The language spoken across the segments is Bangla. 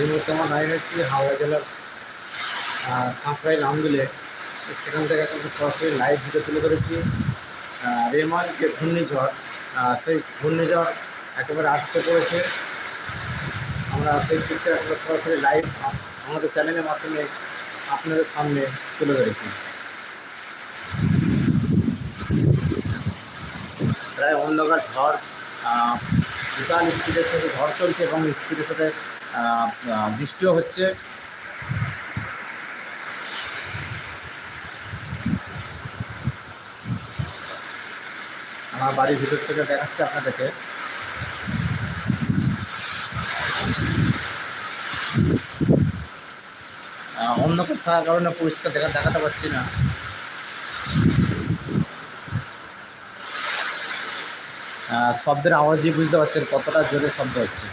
এই মুহূর্তে আমার হাওড়া জেলার সাঁকড়াই নামগুলে সেখান থেকে কিন্তু সরাসরি লাইভ ভিডিও তুলে ধরেছি। রেমান যে ঘূর্ণিঝড় সেই ঘূর্ণিঝড় একেবারে আসছে পড়েছে। আমরা সেই চিত্রে একটা সরাসরি লাইভ আমাদের চ্যানেলের মাধ্যমে আপনাদের সামনে তুলে ধরেছি। প্রায় অন্ধকার ঝড় বিশাল স্পিডের সাথে ঝড় চলছে এবং স্পিডের সাথে বৃষ্টিও হচ্ছে। আমার বাড়ির ভিতর থেকে দেখাচ্ছে আপনাদেরকে। অন্য থাকার কারণে পরিষ্কার দেখা দেখাতে পারছি না। শব্দের আওয়াজ দিয়ে বুঝতে পারছেন কতটা জোরে শব্দ হচ্ছে।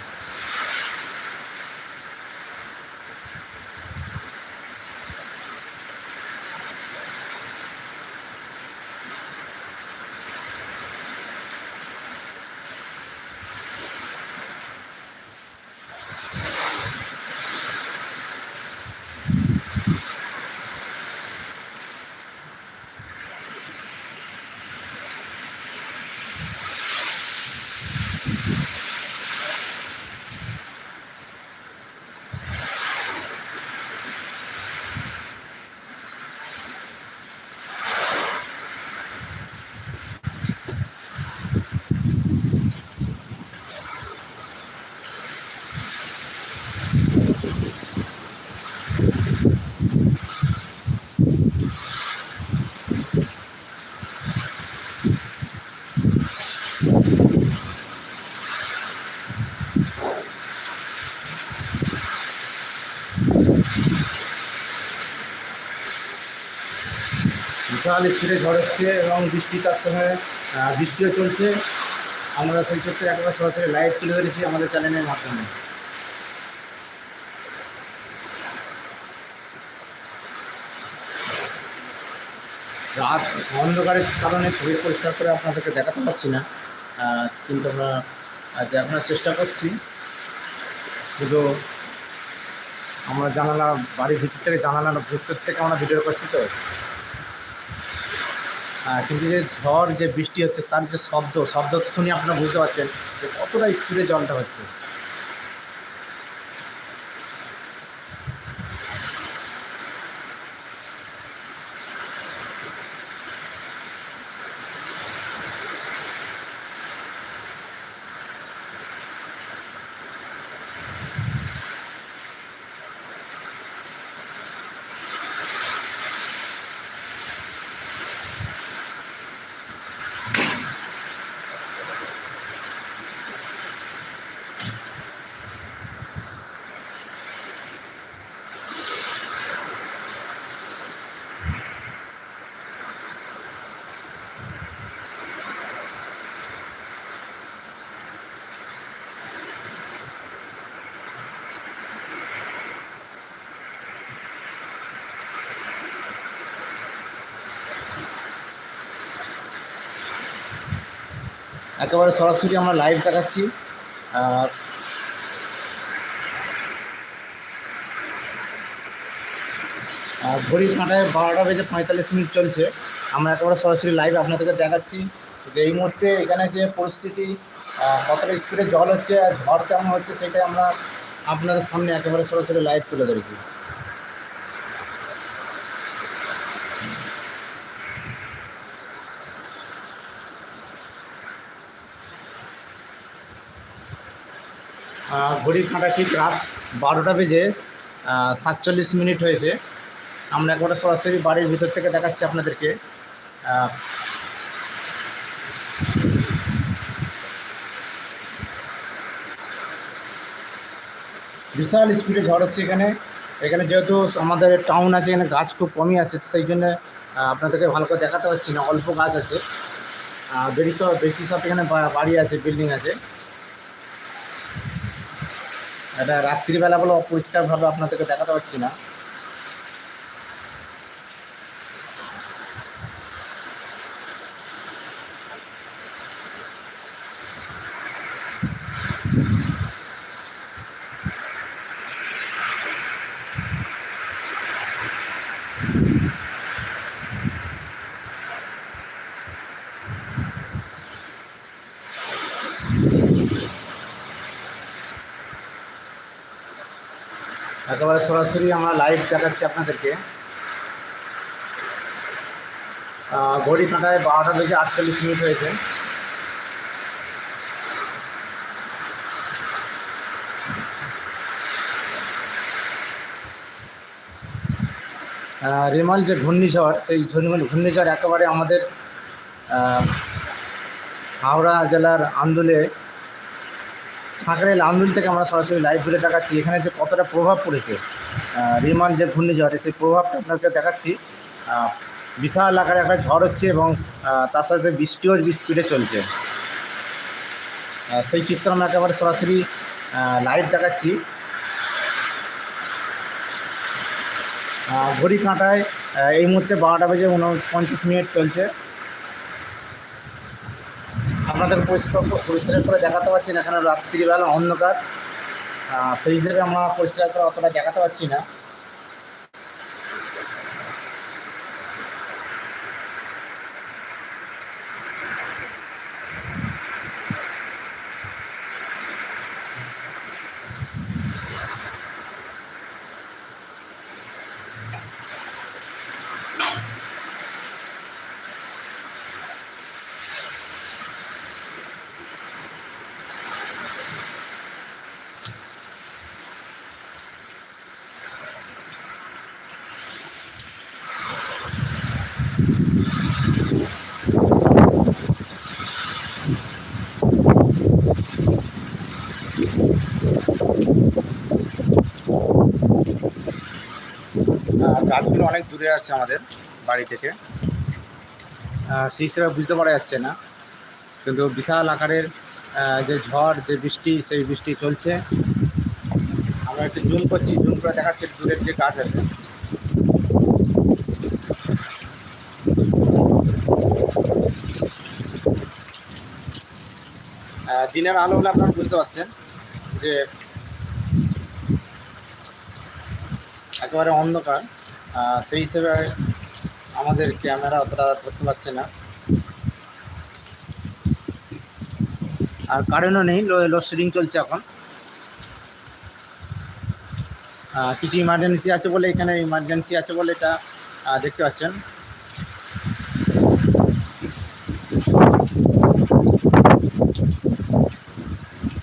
বিশাল স্পিডে ঝড় হচ্ছে এবং বৃষ্টি তার সঙ্গে বৃষ্টিও চলছে। আমরা সেই ক্ষেত্রে একেবারে সরাসরি লাইভ তুলে ধরেছি আমাদের চ্যানেলের মাধ্যমে। রাত অন্ধকারের কারণে ছবি পরিষ্কার করে আপনাদেরকে দেখাতে পারছি না কিন্তু আমরা দেখানোর চেষ্টা করছি। শুধু আমরা জানালা, বাড়ির ভিতর থেকে জানালার ভিতর থেকে আমরা ভিডিও করছি তো। কিন্তু যে ঝড়, যে বৃষ্টি হচ্ছে, তার যে শব্দ শব্দ শুনে আপনারা বুঝতে পারছেন যে কতটা স্পিডে জলটা হচ্ছে। একেবারে সরাসরি আমরা লাইভ দেখাচ্ছি। আর ঘড়ির কাঁটায় বারোটা বেজে পঁয়তাল্লিশ মিনিট চলছে। আমরা একেবারে সরাসরি লাইভ আপনাদেরকে দেখাচ্ছি এই মুহূর্তে এখানে যে পরিস্থিতি কতটা স্পিডে জল হচ্ছে আর ঝড় কেমন হচ্ছে সেটাই আমরা আপনাদের সামনে একেবারে সরাসরি লাইভ তুলে ধরেছি। ঘড়ির কাঁটা ঠিক রাত বারোটা বেজে সাতচল্লিশ মিনিট হয়েছে। আমরা একবারে সরাসরি বাড়ির ভিতর থেকে দেখাচ্ছি আপনাদেরকে। বিশাল স্পিডে ঝড় হচ্ছে এখানে। এখানে যেহেতু আমাদের টাউন আছে, এখানে গাছ খুব কমই আছে সেই জন্য আপনাদেরকে ভালো করে দেখাতে পারছি না, অল্প গাছ আছে। বেশি সব বেশি সব এখানে বাড়ি আছে বিল্ডিং আছে। এটা রাত্রিবেলা বলে অপরিষ্কারভাবে আপনাদেরকে দেখাতে পারছি না। একেবারে সরাসরি আমরা লাইভ দেখাচ্ছি আপনাদেরকে। ঘড়ি কাঁটায় বারোটা বেজে আটচল্লিশ মিনিট হয়েছে। রেমাল যে ঘূর্ণিঝড়, সেই ঘূর্ণি- ঘূর্ণিঝড় একেবারে আমাদের হাওড়া জেলার আন্দোলে সাঁকড়াইল আন্দোল থেকে আমরা সরাসরি লাইভ ভিডিও দেখাচ্ছি। এখানে যে কতটা প্রভাব পড়েছে রিমাল যে ঘূর্ণিঝড়, সেই প্রভাবটা আপনাকে দেখাচ্ছি। বিশাল আকারে একটা ঝড় হচ্ছে এবং তার সাথে বৃষ্টিও স্পিডে চলছে। সেই চিত্র আমরা একেবারে সরাসরি লাইভ দেখাচ্ছি। ঘড়ি কাঁটায় এই মুহূর্তে বারোটা বেজে উনপঞ্চাশ মিনিট চলছে। আপনাদের পরিষ্কার পরিষ্কার করে দেখাতে পারছি না, এখানে রাত্রিবেলা অন্ধকার। সেই হিসেবে আমরা পরিষ্কার করে অতটা দেখাতে পারছি না আহ, গাছগুলো অনেক দূরে আছে আমাদের বাড়ি থেকে। সেই হিসেবে বুঝতে পারা যাচ্ছে না। কিন্তু বিশাল আকারের যে ঝড়, যে বৃষ্টি, সেই বৃষ্টি চলছে। আমরা একটু জুম করছি, জুম করে দেখাচ্ছি দূরের যে গাছ আছে। দিনের আলো হলে আপনারা বুঝতে পারছেন যে একেবারে অন্ধকার। সেই হিসেবে আমাদের ক্যামেরা অতটা ধরতে পারছে না। আর কারেন্টও নেই লোডশেডিং চলছে এখন। কিছু ইমার্জেন্সি আছে বলে এখানে ইমার্জেন্সি আছে বলে এটা দেখতে পাচ্ছেন।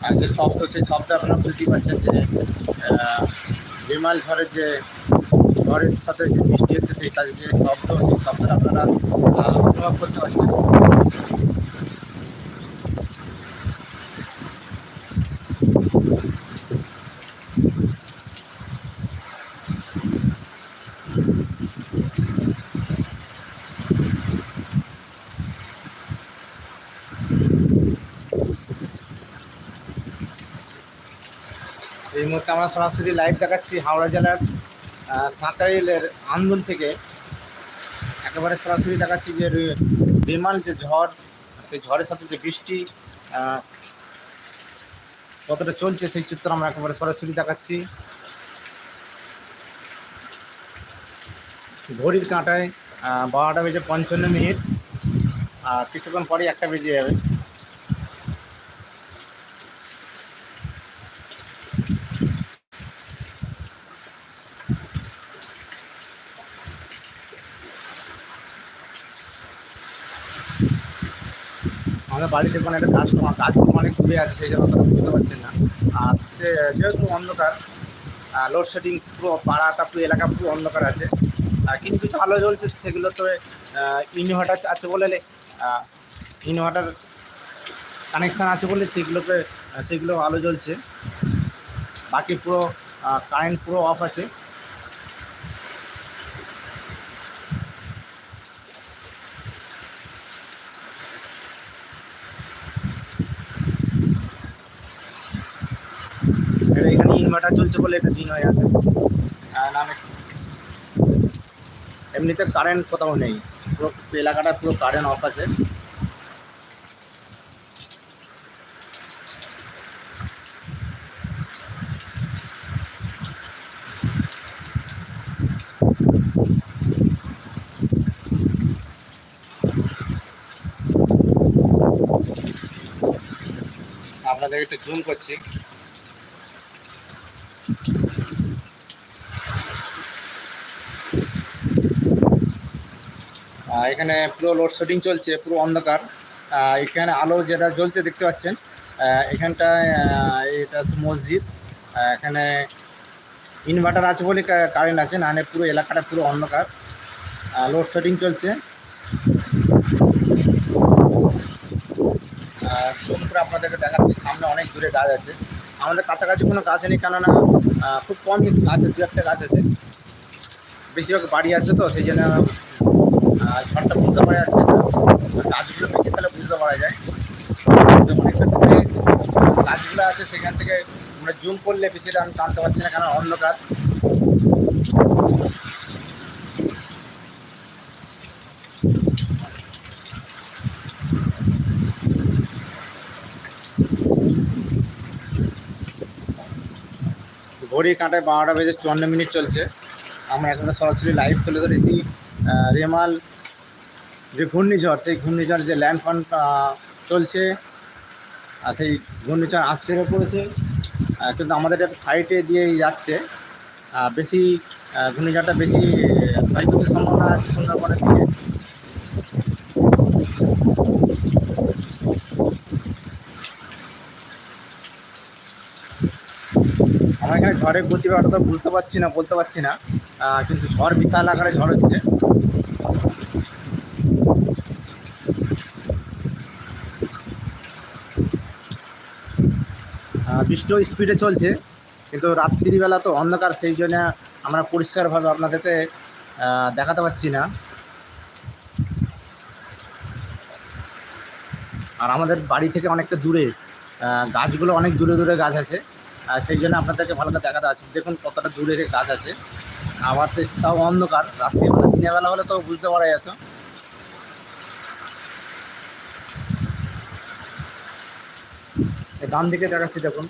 আর যে শব্দ সেই শব্দ আপনারা বুঝতেই পারছেন যে বিমাল ঝড়ের যে ঝড়ের সাথে যে বৃষ্টি হচ্ছে সেই কাজে যে শব্দ সেই শব্দটা আপনারা অনুভব করতে পারছেন। এই মুহূর্তে আমরা সরাসরি লাইভ দেখাচ্ছি হাওড়া জেলার আহ, আন্দোলন থেকে একেবারে সরাসরি দেখাচ্ছি যে বিমান যে ঝড় সেই ঝড়ের সাথে যে বৃষ্টি কতটা চলছে সেই চিত্র আমরা একেবারে সরাসরি দেখাচ্ছি। ঘড়ির কাঁটায় বারোটা বেজে পঞ্চান্ন মিনিট আর কিছুক্ষণ পরেই একটা বেজে যাবে। আমাদের বাড়িতে কোনো একটা কাস্টমার কাস্টমার অনেক দূরে আছে সেই জন্য তারা বুঝতে পারছেন না। আর যেহেতু অন্ধকার লোডশেডিং পুরো পাড়াটা, পুরো এলাকা পুরো অন্ধকার আছে। কিছু কিছু আলো জ্বলছে, সেগুলো তো ইনভার্টার আছে বলে ইনভার্টার কানেকশান আছে বলে সেগুলোতে, সেগুলো আলো জ্বলছে। বাকি পুরো কারেন্ট পুরো অফ আছে। এখানে চলছে বলে এটা দিন হয়ে আছে। এমনিতে কারেন্ট কোথাও নেই। পুরো এলাকাটা পুরো কারেন্ট অফ আছে। আপনাদের একটু জুম করছি। এখানে পুরো লোডশেডিং চলছে পুরো অন্ধকার। এখানে আলো যেটা জ্বলছে দেখতে পাচ্ছেন আহ, এখানটায় এটা মসজিদ। এখানে ইনভার্টার আছে বলে কারেন্ট আছে নাহলে পুরো এলাকাটা পুরো অন্ধকার। লোডশেডিং চলছে। আপনাদেরকে দেখাচ্ছি সামনে অনেক দূরে গাছ আছে। আমাদের কাছাকাছি কোনো গাছ নেই কেননা খুব কম গাছ আছে দু একটা গাছ আছে। বেশিরভাগ বাড়ি আছে তো সেই জন্য ঝড়টা বুঝতে পারা যাচ্ছে না। গাছগুলো বেশি তাহলে বুঝতে পারা যায়। গাছগুলো আছে, সেখান থেকে মানে জুম করলে বেশিটা আমি টানতে পারছি না কেন অন্ধকার। ঘড়ি কাঁটায় বারোটা বেজে চুয়ান্ন মিনিট চলছে। আমরা এখানে সরাসরি লাইভ তুলে ধরেছি রেমাল যে ঘূর্ণিঝড়, সেই ঘূর্ণিঝড় যে ল্যান্ডফান চলছে, আর সেই ঘূর্ণিঝড় আছড়ে পড়েছে কিন্তু আমাদের একটা সাইটে দিয়ে যাচ্ছে। বেশি ঘূর্ণিঝড়টা বেশি ক্ষয়ক্ষতির সম্ভাবনা আছে সুন্দরবনের দিকে। আমরা এখানে ঝড়ের গতিবেগটা তো বুঝতে পারছি না, বলতে পারছি না। কিন্তু ঝড় বিশাল আকারে ঝড় হচ্ছে। বৃষ্টিও স্পিডে চলছে, কিন্তু রাত্রিবেলা তো অন্ধকার, সেই জন্য আমরা পরিষ্কারভাবে আপনাদেরকে দেখাতে পারছি না। আর আমাদের বাড়ি থেকে অনেকটা দূরে গাছগুলো অনেক দূরে দূরে গাছ আছে সেই জন্য আপনাদেরকে ভালো করে দেখাতে আছে দেখুন কতটা দূরে গাছ আছে। আবার তো তাও অন্ধকার, রাত্রিবেলা দিনের বেলা হলে তো বুঝতে পারা যেত। ডান দিকে দেখাচ্ছি দেখুন।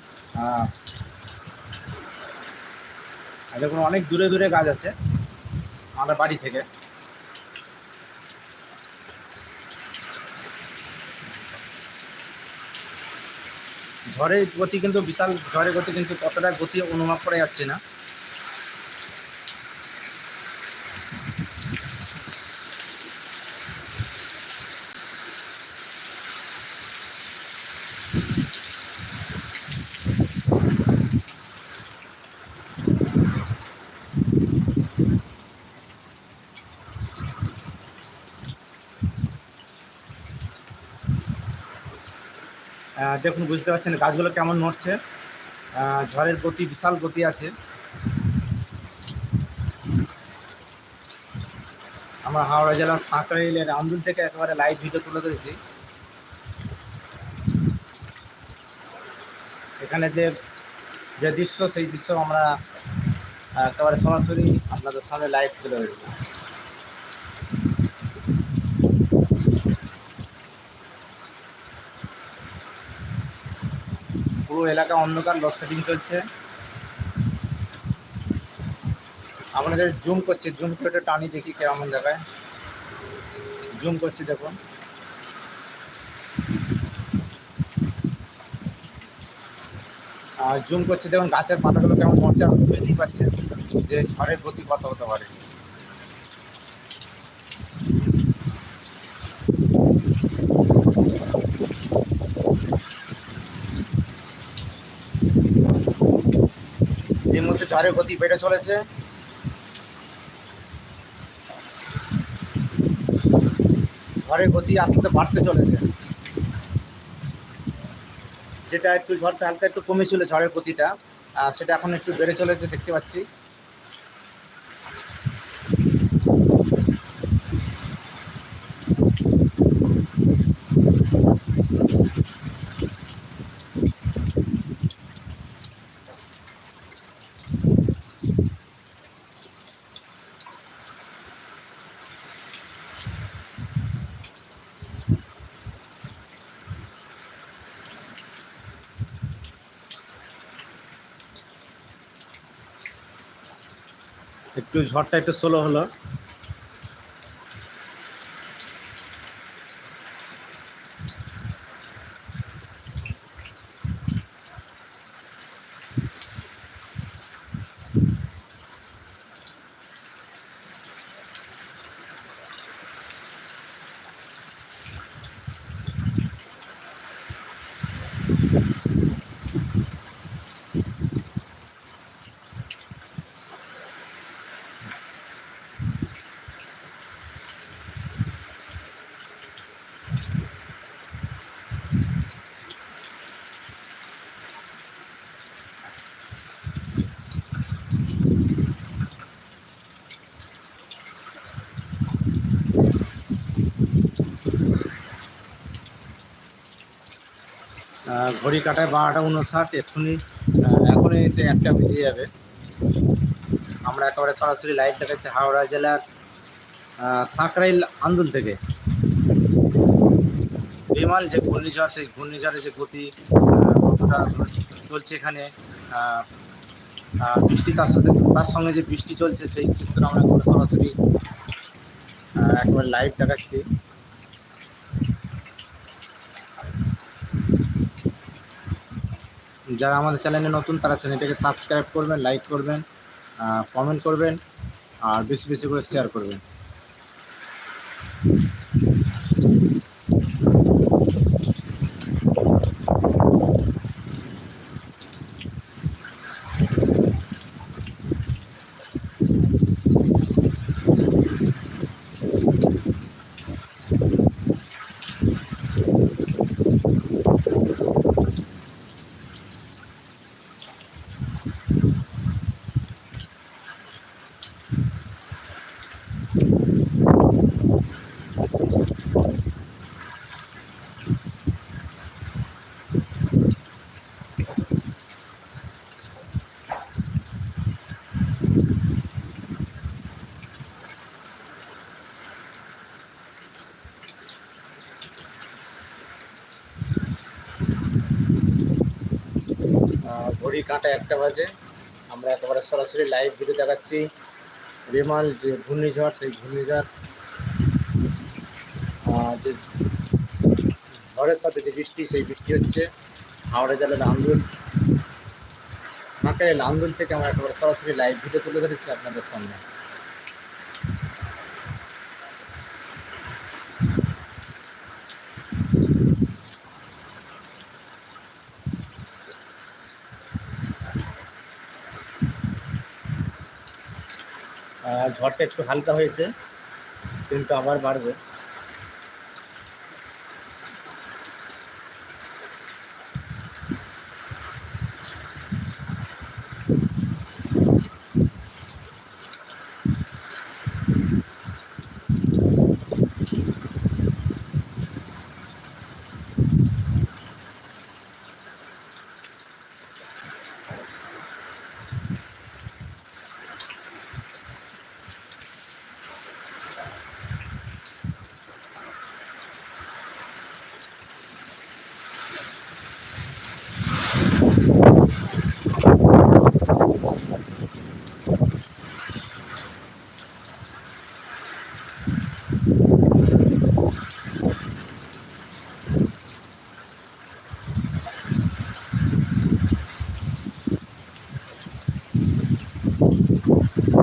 দেখুন অনেক দূরে দূরে গাছ আছে, আমাদের বাড়ি থেকে। ঝড়ের গতি কিন্তু বিশাল, ঝড়ের গতি কিন্তু কতটা গতি অনুভব করা যাচ্ছে না। দেখুন, বুঝতে পারছেন গাছগুলো কেমন নড়ছে। ঝড়ের গতি, বিশাল গতি আছে। আমরা হাওড়া জেলার সাঁকড়াইলের আন্দুল থেকে একেবারে লাইভ ভিডিও তুলে ধরেছি। এখানে যে যে দৃশ্য, সেই দৃশ্য আমরা একেবারে সরাসরি আপনাদের সামনে লাইভ তুলে ধরেছি। পুরো এলাকা অন্ধকার লোডশেডিং চলছে। আপনাদের জুম করছি জুম করে একটু টানি দেখি কেমন দেখায় জুম করছি, দেখুন। আর জুম করছি, দেখুন, গাছের পাতাগুলো কেমন আপনি বুঝতেই পারছেন যে ঝড়ের গতি কত হতে পারে এই মুহূর্তে ঝড়ের গতি বেড়ে চলেছে। ঝড়ের গতি আস্তে বাড়তে চলেছে। যেটা একটু ঝড়টা হালকা একটু কমেছিল ঝড়ের গতিটা সেটা এখন একটু বেড়ে চলেছে, দেখতে পাচ্ছি। ঝড়টা একটু স্লো হলো। ঘড়ি কাটায় বারোটা উনষাট এক্ষুনি আহ, এখনই এতে একটা বেরিয়ে যাবে। আমরা একেবারে সরাসরি লাইভ দেখাচ্ছি হাওড়া জেলার সাঁকরাইল আন্দুল থেকে। বিমাল যে ঘূর্ণিঝড় সেই ঘূর্ণিঝড়ের যে গতি কতটা চলছে এখানে বৃষ্টি তার সাথে তার সঙ্গে যে বৃষ্টি চলছে সেই চিত্র আমরা সরাসরি একবার লাইভ দেখাচ্ছি। যারা আমাদের চ্যানেলে নতুন, তারা চ্যানেলটাকে সাবস্ক্রাইব করবেন, লাইক করবেন কমেন্ট করবেন, আর বেশি বেশি করে শেয়ার করবেন। ঘড়ি কাঁটা একটা বাজে। আমরা একেবারে সরাসরি লাইভ ভিডিও দেখাচ্ছি। রেমাল যে ঘূর্ণিঝড়, সেই ঘূর্ণিঝড় যে ঝড়ের সাথে যে বৃষ্টি, সেই বৃষ্টি হচ্ছে। হাওড়া জেলার আন্দোলন সাঁকড়াইল আন্দোলন থেকে আমরা একেবারে সরাসরি লাইভ ভিডিও তুলে ধরেছি আপনাদের সামনে। ঝড়টা একটু হালকা হয়েছে কিন্তু আবার বাড়বে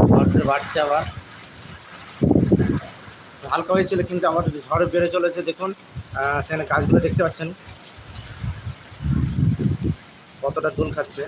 ঝড়টা বাড়ছে আবার। হালকা হয়েছিল কিন্তু আমার ঝড় বেড়ে চলেছে, দেখুন সেখানে গাছগুলো দেখতে পাচ্ছেন। কতটা দুল খাচ্ছে।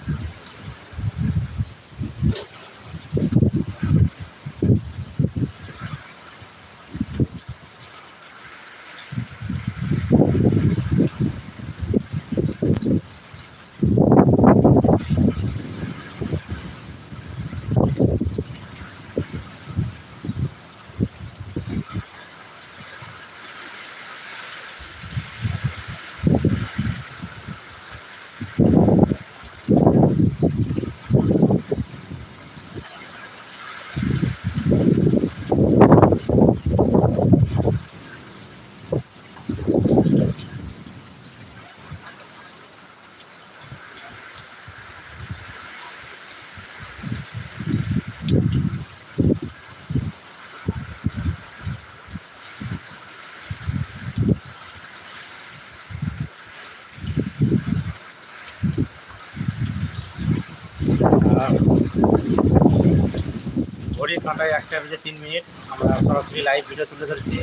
ঘড়ির কাঁটায় একটা বেজে তিন মিনিট আমরা সরাসরি লাইভ ভিডিও তুলে ধরেছি।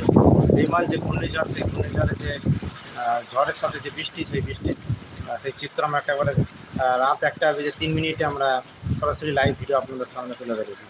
বিমান যে ঘূর্ণিঝড়, সেই ঘূর্ণিঝড়ে যে ঝড়ের সাথে যে বৃষ্টি, সেই বৃষ্টি সেই চিত্র আমরা একেবারে রাত একটা বেজে তিন মিনিটে আমরা সরাসরি লাইভ ভিডিও আপনাদের সামনে তুলে ধরেছি।